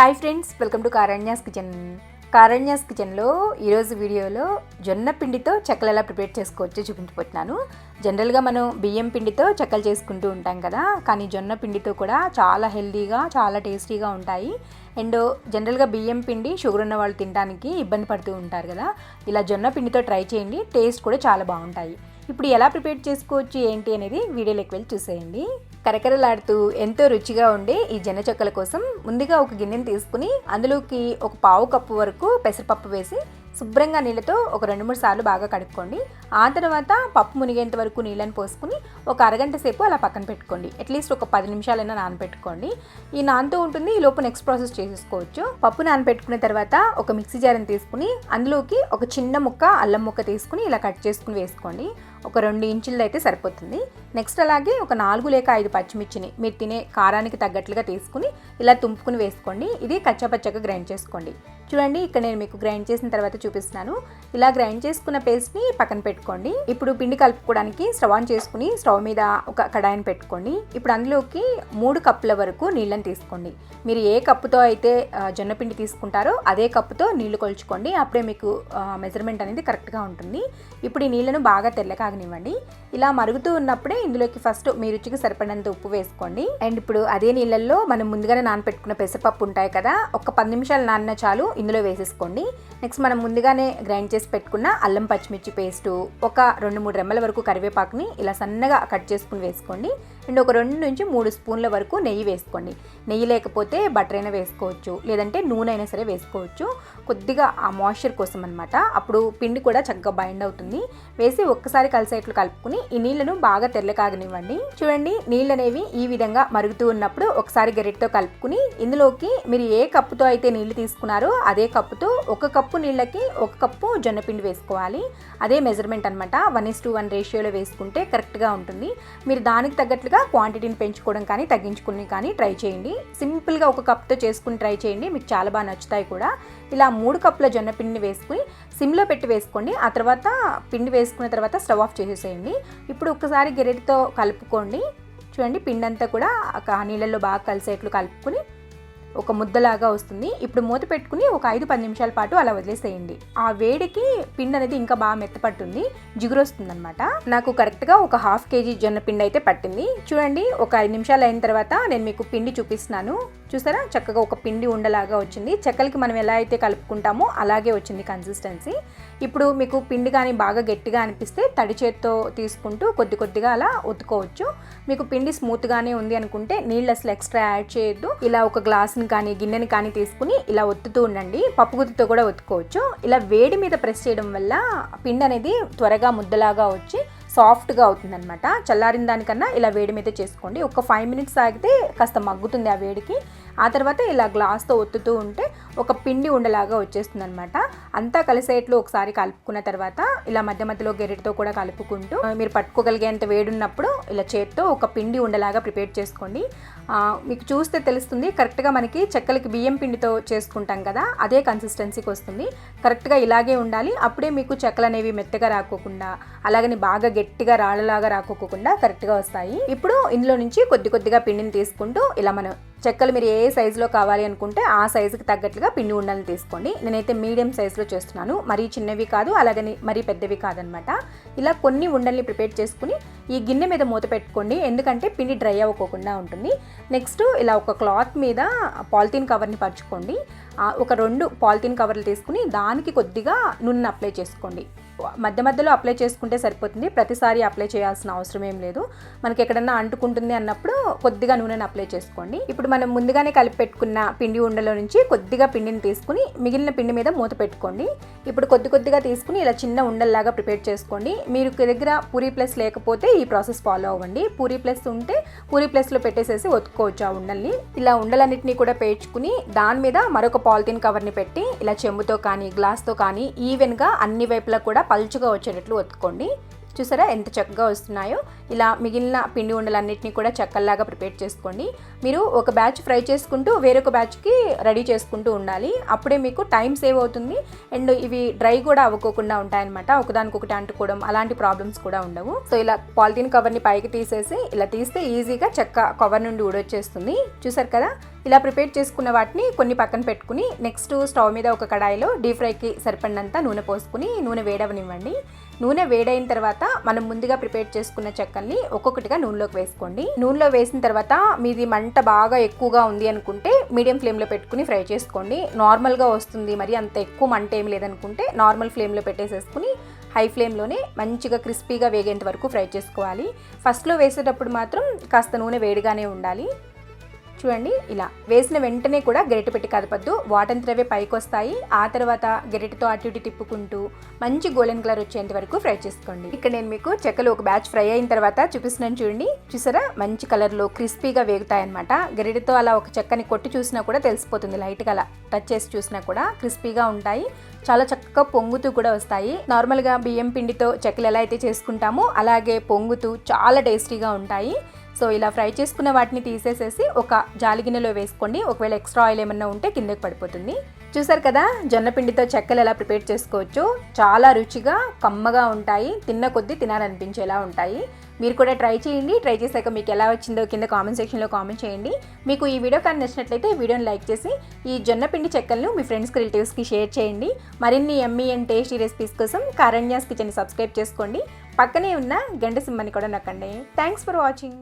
Hi friends welcome to Karanya's kitchen Karanya's కిచెన్లో ఈరోజు వీడియోలో జొన్న పిండితో చెక్కలు ఎలా ప్రిపేర్ చేసుకోవచ్చో చూపించబోతున్నాను. జనరల్గా మనం బియ్యం పిండితో చెక్కలు చేసుకుంటూ ఉంటాం కదా కానీ జొన్న పిండితో కూడా చాలా హెల్దీగా చాలా టేస్టీగా ఉంటాయి. అండ్ జనరల్గా బియ్యం పిండి షుగర్ ఉన్న వాళ్ళు తినడానికి ఇబ్బంది పడుతూ ఉంటారు కదా. ఇలా జొన్న పిండితో ట్రై చేయండి టేస్ట్ కూడా చాలా బాగుంటాయి. ఇప్పుడు ఎలా ప్రిపేర్ చేసుకోవచ్చు ఏంటి అనేది వీడియోలోకి వెళ్ళి చూసేయండి. కరకరలాడుతూ ఎంతో రుచిగా ఉండే ఈ జొన్న చెక్కల కోసం ముందుగా ఒక గిన్నెని తీసుకుని అందులోకి ఒక పావు కప్పు వరకు పెసరపప్పు వేసి శుభ్రంగా నీళ్ళతో ఒక రెండు మూడు సార్లు బాగా కడుక్కోండి. ఆ తర్వాత పప్పు మునిగేంత వరకు నీళ్ళని పోసుకుని ఒక అరగంట సేపు అలా పక్కన పెట్టుకోండి. అట్లీస్ట్ ఒక పది నిమిషాలైనా నానబెట్టుకోండి. ఈ నానుతూ ఉంటుంది ఈ లోపు నెక్స్ట్ ప్రాసెస్ చేసేసుకోవచ్చు. పప్పు నానబెట్టుకున్న తర్వాత ఒక మిక్సీ జార్ని తీసుకుని అందులోకి ఒక చిన్న ముక్క అల్లం ముక్క తీసుకుని ఇలా కట్ చేసుకుని వేసుకోండి. ఒక రెండు ఇంచులది అయితే సరిపోతుంది. నెక్స్ట్ అలాగే ఒక నాలుగు లేక ఐదు పచ్చిమిర్చిని మీరు తినే కారానికి తగ్గట్లుగా తీసుకుని ఇలా తుంపుకుని వేసుకోండి. ఇది కచ్చపచ్చగా గ్రైండ్ చేసుకోండి. చూడండి ఇక్కడ నేను మీకు గ్రైండ్ చేసిన తర్వాత చూపిస్తున్నాను. ఇలా గ్రైండ్ చేసుకున్న పేస్ట్ని పక్కన పెట్టుకోండి. ఇప్పుడు పిండి కలుపుకోవడానికి స్టవ్ ఆన్ చేసుకుని స్టవ్ మీద ఒక కడాయిని పెట్టుకోండి. ఇప్పుడు అందులోకి మూడు కప్పుల వరకు నీళ్ళని తీసుకోండి. మీరు ఏ కప్పుతో అయితే జొన్న పిండి తీసుకుంటారో అదే కప్పుతో నీళ్ళు కొలుచుకోండి. అప్పుడే మీకు మెజర్మెంట్ అనేది కరెక్ట్గా ఉంటుంది. ఇప్పుడు ఈ నీళ్ళను బాగా తెల్లగా తెల్లకాగనివ్వండి ఇలా మరుగుతూ ఉన్నప్పుడే ఇందులోకి ఫస్ట్ మీ రుచికి సరిపడినంత ఉప్పు వేసుకోండి. అండ్ ఇప్పుడు అదే నీళ్ళల్లో మనం ముందుగానే నానపెట్టుకున్న పెసరపప్పు ఉంటాయి కదా ఒక పది నిమిషాలు నాన్న చాలు ఇందులో వేసేసుకోండి. నెక్స్ట్ మనం ముందుగానే గ్రైండ్ చేసి పెట్టుకున్న అల్లం పచ్చిమిర్చి పేస్టు ఒక రెండు మూడు రెమ్మల వరకు కరివేపాకుని ఇలా సన్నగా కట్ చేసుకుని వేసుకోండి. అండ్ ఒక రెండు నుంచి మూడు స్పూన్ల వరకు నెయ్యి వేసుకోండి. నెయ్యి లేకపోతే బటర్ అయినా వేసుకోవచ్చు లేదంటే నూనె అయినా సరే వేసుకోవచ్చు. కొద్దిగా ఆ మాయిశ్చర్ కోసం అనమాట అప్పుడు పిండి కూడా చక్కగా బైండ్ అవుతుంది. వేసి ఒక్కసారి కలిసేట్లు కలుపుకుని ఈ నీళ్ళను బాగా తెల్లకాగనివ్వండి చూడండి నీళ్ళు అనేవి ఈ విధంగా మరుగుతూ ఉన్నప్పుడు ఒకసారి గరిటతో కలుపుకుని ఇందులోకి మీరు ఏ కప్పుతో అయితే నీళ్ళు తీసుకున్నారో అదే కప్పుతో ఒక కప్పు నీళ్ళకి ఒక కప్పు జొన్నపిండి వేసుకోవాలి. అదే మెజర్మెంట్ అనమాట వన్ ఇస్ టు వన్ రేషియోలో వేసుకుంటే కరెక్ట్గా ఉంటుంది. మీరు దానికి తగ్గట్లుగా క్వాంటిటీని పెంచుకోవడం కానీ తగ్గించుకుని కానీ ట్రై చేయండి. సింపుల్గా ఒక కప్తో చేసుకుని ట్రై చేయండి. మీకు చాలా బాగా నచ్చుతాయి కూడా. ఇలా మూడు కప్పుల జొన్న పిండిని వేసుకుని సిమ్లో పెట్టి వేసుకోండి. ఆ తర్వాత పిండి వేసుకున్న తర్వాత స్టవ్ ఆఫ్ చేసేసేయండి. ఇప్పుడు ఒకసారి గెరెటితో కలుపుకోండి. చూడండి పిండి అంతా కూడా ఆ నీళ్ళల్లో బాగా కలిసేట్లు కలుపుకుని ఒక ముద్దలాగా వస్తుంది. ఇప్పుడు మూత పెట్టుకుని ఒక ఐదు పది నిమిషాల పాటు అలా వదిలేసేయండి. ఆ వేడికి పిండి అనేది ఇంకా బాగా మెత్తపడుతుంది. జిగురు వస్తుంది అనమాట నాకు కరెక్ట్గా ఒక హాఫ్ కేజీ జొన్న పిండి అయితే పట్టింది. చూడండి ఒక ఐదు నిమిషాలు అయిన తర్వాత నేను మీకు పిండి చూపిస్తున్నాను. చూసారా? చక్కగా ఒక పిండి ఉండలాగా వచ్చింది. చెక్కలకి మనం ఎలా అయితే కలుపుకుంటామో అలాగే వచ్చింది కన్సిస్టెన్సీ ఇప్పుడు మీకు పిండి కానీ బాగా గట్టిగా అనిపిస్తే తడి చేత్తో తీసుకుంటూ కొద్ది కొద్దిగా అలా ఒత్తుకోవచ్చు. మీకు పిండి స్మూత్గానే ఉంది అనుకుంటే నీళ్ళు అసలు ఎక్స్ట్రా యాడ్ చేయొద్దు. ఇలా ఒక గ్లాస్ని కానీ గిన్నెని కానీ తీసుకుని ఇలా ఒత్తుతూ ఉండండి. పప్పుగుత్తితో కూడా ఒత్తుకోవచ్చు. ఇలా వేడి మీద ప్రెస్ చేయడం వల్ల పిండి అనేది త్వరగా ముద్దలాగా వచ్చి సాఫ్ట్గా అవుతుందనమాట చల్లారిన దానికన్నా ఇలా వేడి మీద చేసుకోండి. ఒక ఫైవ్ మినిట్స్ ఆగితే కాస్త మగ్గుతుంది ఆ వేడికి. ఆ తర్వాత ఇలా గ్లాస్తో ఒత్తుతూ ఉంటే ఒక పిండి ఉండలాగా వచ్చేస్తుంది అనమాట అంతా కలిసేట్లు ఒకసారి కలుపుకున్న తర్వాత ఇలా మధ్య మధ్యలో గెరెటితో కూడా కలుపుకుంటూ మీరు పట్టుకోగలిగేంత వేడి ఉన్నప్పుడు ఇలా చేత్తో ఒక పిండి ఉండలాగా ప్రిపేర్ చేసుకోండి. మీకు చూస్తే తెలుస్తుంది కరెక్ట్గా మనకి చెక్కలకి బియ్యం పిండితో చేసుకుంటాం కదా అదే కన్సిస్టెన్సీకి వస్తుంది. కరెక్ట్గా ఇలాగే ఉండాలి అప్పుడే మీకు చెక్కలు అనేవి మెత్తగా రాకోకుండా అలాగని బాగా గట్టిగా రాళ్ళలాగా రాకోకుండా కరెక్ట్గా వస్తాయి. ఇప్పుడు ఇందులో నుంచి కొద్ది కొద్దిగా పిండిని తీసుకుంటూ ఇలా మనం చెక్కలు మీరు ఏ సైజులో కావాలి అనుకుంటే ఆ సైజుకి తగ్గట్లుగా పిండి ఉండలను తీసుకోండి. నేనైతే మీడియం సైజులో చేస్తున్నాను. మరీ చిన్నవి కాదు అలాగని మరీ పెద్దవి కాదనమాట. ఇలా కొన్ని ఉండల్ని ప్రిపేర్ చేసుకుని ఈ గిన్నె మీద మూత పెట్టుకోండి. ఎందుకంటే పిండి డ్రై అవ్వకోకుండా ఉంటుంది. నెక్స్ట్ ఇలా ఒక క్లాత్ మీద పాలిథిన్ కవర్ని పరుచుకోండి. ఒక రెండు పాలిథిన్ కవర్లు తీసుకుని దానికి కొద్దిగా నూనె అప్లై చేసుకోండి. మధ్య మధ్యలో అప్లై చేసుకుంటే సరిపోతుంది. ప్రతిసారి అప్లై చేయాల్సిన అవసరం ఏం లేదు. మనకి ఎక్కడన్నా అంటుకుంటుంది అన్నప్పుడు కొద్దిగా నూనెను అప్లై చేసుకోండి. ఇప్పుడు మనం ముందుగానే కలిపి పెట్టుకున్న పిండి ఉండలో నుంచి కొద్దిగా పిండిని తీసుకుని మిగిలిన పిండి మీద మూత పెట్టుకోండి. ఇప్పుడు కొద్ది కొద్దిగా తీసుకుని ఇలా చిన్న ఉండల్లాగా ప్రిపేర్ చేసుకోండి. మీరు దగ్గర పూరీ ప్లస్ లేకపోతే ఈ ప్రాసెస్ ఫాలో అవ్వండి. పూరీ ప్లస్ ఉంటే పూరి ప్లస్లో పెట్టేసేసి ఒత్తుకోవచ్చు ఆ ఉండల్ని. ఇలా ఉండలన్నింటినీ కూడా పేర్చుకుని దాని మీద మరొక పాలిథిన్ కవర్ని పెట్టి ఇలా చెంబుతో కానీ గ్లాస్తో కానీ ఈవెన్గా అన్ని వైపులా కూడా పలుచుగా వచ్చేటట్లు ఒత్తుకోండి. చూసారా ఎంత చక్కగా వస్తున్నాయో? ఇలా మిగిలిన పిండి ఉండలన్నింటినీ కూడా చెక్కల్లాగా ప్రిపేర్ చేసుకోండి. మీరు ఒక బ్యాచ్ ఫ్రై చేసుకుంటూ వేరొక బ్యాచ్కి రెడీ చేసుకుంటూ ఉండాలి. అప్పుడే మీకు టైం సేవ్ అవుతుంది. అండ్ ఇవి డ్రై కూడా అవ్వకోకుండా ఉంటాయన్నమాట. ఒకదానికొకటి అంటుకోవడం అలాంటి ప్రాబ్లమ్స్ కూడా ఉండవు. సో ఇలా పాలిథిన్ కవర్ని పైకి తీసేసి ఇలా తీస్తే ఈజీగా చెక్క కవర్ నుండి ఊడొచ్చేస్తుంది. చూసారు కదా? ఇలా ప్రిపేర్ చేసుకున్న వాటిని కొన్ని పక్కన పెట్టుకుని నెక్స్ట్ స్టవ్ మీద ఒక కడాయిలో డీప్ ఫ్రైకి సరిపడినంత నూనె పోసుకుని నూనె వేడవనివ్వండి. నూనె వేడైన తర్వాత మనం ముందుగా ప్రిపేర్ చేసుకున్న చెక్కల్ని ఒక్కొక్కటిగా నూనెలోకి వేసుకోండి. నూనెలో వేసిన తర్వాత మీది మంట బాగా ఎక్కువగా ఉంది అనుకుంటే మీడియం ఫ్లేమ్లో పెట్టుకుని ఫ్రై చేసుకోండి. నార్మల్గా వస్తుంది మరి అంత ఎక్కువ మంట ఏమి లేదనుకుంటే నార్మల్ ఫ్లేమ్లో పెట్టేసేసుకుని హై ఫ్లేమ్లోనే మంచిగా క్రిస్పీగా వేగేంత వరకు ఫ్రై చేసుకోవాలి. ఫస్ట్లో వేసేటప్పుడు మాత్రం కాస్త నూనె వేడిగానే ఉండాలి. చూడండి ఇలా వేసిన వెంటనే కూడా గరిటె పెట్టి కదపద్దు. వాటంతరవే పైకి వస్తాయి ఆ తర్వాత గరిటెతో అటు ఇటు తిప్పుకుంటూ మంచి గోల్డెన్ కలర్ వచ్చేంత వరకు ఫ్రై చేసుకోండి. ఇక్కడ నేను మీకు చెక్కలు ఒక బ్యాచ్ ఫ్రై అయిన తర్వాత చూపిస్తున్నాను చూడండి. చూసారా? మంచి కలర్లో క్రిస్పీగా వేగుతాయి అనమాట గరిటెతో అలా ఒక చెక్కని కొట్టి చూసినా కూడా తెలిసిపోతుంది. లైట్గా అలా టచ్ చేసి చూసినా కూడా క్రిస్పీగా ఉంటాయి. చాలా చక్కగా పొంగుతూ కూడా వస్తాయి. నార్మల్గా బియ్యం పిండితో చెక్కలు ఎలా అయితే చేసుకుంటామో అలాగే పొంగుతూ చాలా టేస్టీగా ఉంటాయి. సో ఇలా ఫ్రై చేసుకున్న వాటిని తీసేసేసి ఒక జాలి గిన్నెలో వేసుకోండి. ఒకవేళ ఎక్స్ట్రా ఆయిల్ ఏమన్నా ఉంటే కిందకి పడిపోతుంది. చూసారు కదా జొన్నపిండితో చెక్కలు ఎలా ప్రిపేర్ చేసుకోవచ్చు చాలా రుచిగా కమ్మగా ఉంటాయి. తిన్న కొద్దీ తినాలనిపించేలా ఉంటాయి. మీరు కూడా ట్రై చేయండి. ట్రై చేశాక మీకు ఎలా వచ్చిందో కింద కామెంట్ సెక్షన్లో కామెంట్ చేయండి. మీకు ఈ వీడియో కానీ నచ్చినట్లయితే వీడియోని లైక్ చేసి ఈ జొన్నపిండి చెక్కలను మీ ఫ్రెండ్స్కి రిలేటివ్స్కి షేర్ చేయండి. మరిన్ని ఎమ్మీ అండ్ టేస్టీ రెసిపీస్ కోసం కారణ్యాస్ కిచెన్ సబ్స్క్రైబ్ చేసుకోండి. పక్కనే ఉన్న గంట సింహని కూడా నొక్కండి. Thanks for watching.